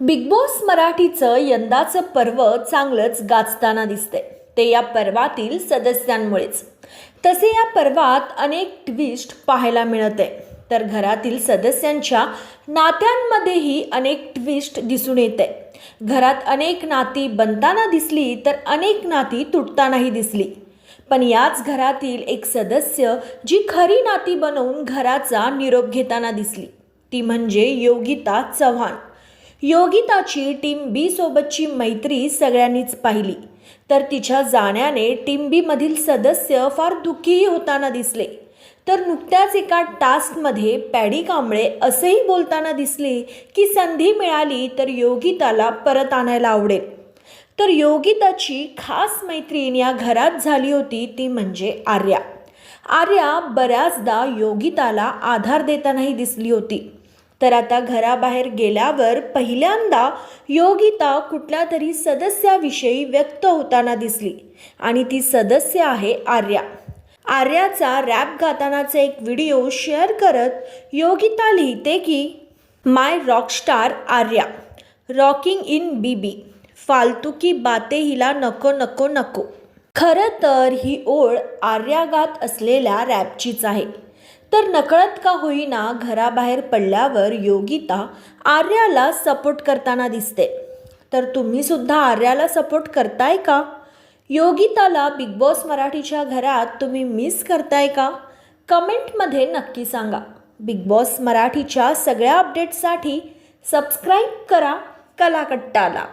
Big boss मराठीचं यंदाचं पर्व चांगलंच गाजताना दिसते ते या पर्वातील सदस्यांमुळेच. तसे या पर्वात अनेक ट्विस्ट पाहायला मिळत आहे तर घरातील सदस्यांच्या नात्यांमध्येही अनेक ट्विस्ट दिसून येत आहे घरात अनेक नाती बनताना दिसली तर अनेक नाती तुटतानाही दिसली. पण याच घरातील एक सदस्य जी खरी नाती बनवून घराचा निरोप घेताना दिसली ती म्हणजे योगिता चव्हाण. योगिताची टीम बी सोबतची मैत्री सगळ्यांनीच पाहिली. तर तिच्या जाण्याने टीम बी मधील सदस्य फार दुःखीही होताना दिसले. तर नुकत्याच एका टास्कमध्ये पॅडी कांबळे असेही बोलताना दिसले की संधी मिळाली तर योगिताला परत आणायला आवडेल. तर योगिताची खास मैत्रीण या घरात झाली होती ती म्हणजे आर्या. आर्या बऱ्याचदा योगिताला आधार देतानाही दिसली होती. तर आता घराबाहेर गेल्यावर पहिल्यांदा योगिता कुठल्या तरी सदस्याविषयी व्यक्त होताना दिसली. आणि ती सदस्य आहे आर्या. आर्याचा रॅप गातानाचा एक व्हिडिओ शेअर करत योगिता लिहिते की my rockstar Arya rocking in BB फालतू की बाते हिला नको नको नको. खरं तर ही ओळ आर्यागात असलेल्या रॅपचीच आहे. तर नकळत का होईना घराबाहेर पडल्यावर योगिता आर्याला सपोर्ट करताना दिसते. तर तुम्ही सुद्धा आर्याला सपोर्ट करताय का? योगिताला बिग बॉस मराठीच्या घरात तुम्ही मिस करताय का? कमेंटमध्ये नक्की सांगा. बिग बॉस मराठीच्या सगळ्या अपडेट्ससाठी सबस्क्राईब करा कलाकट्टाला.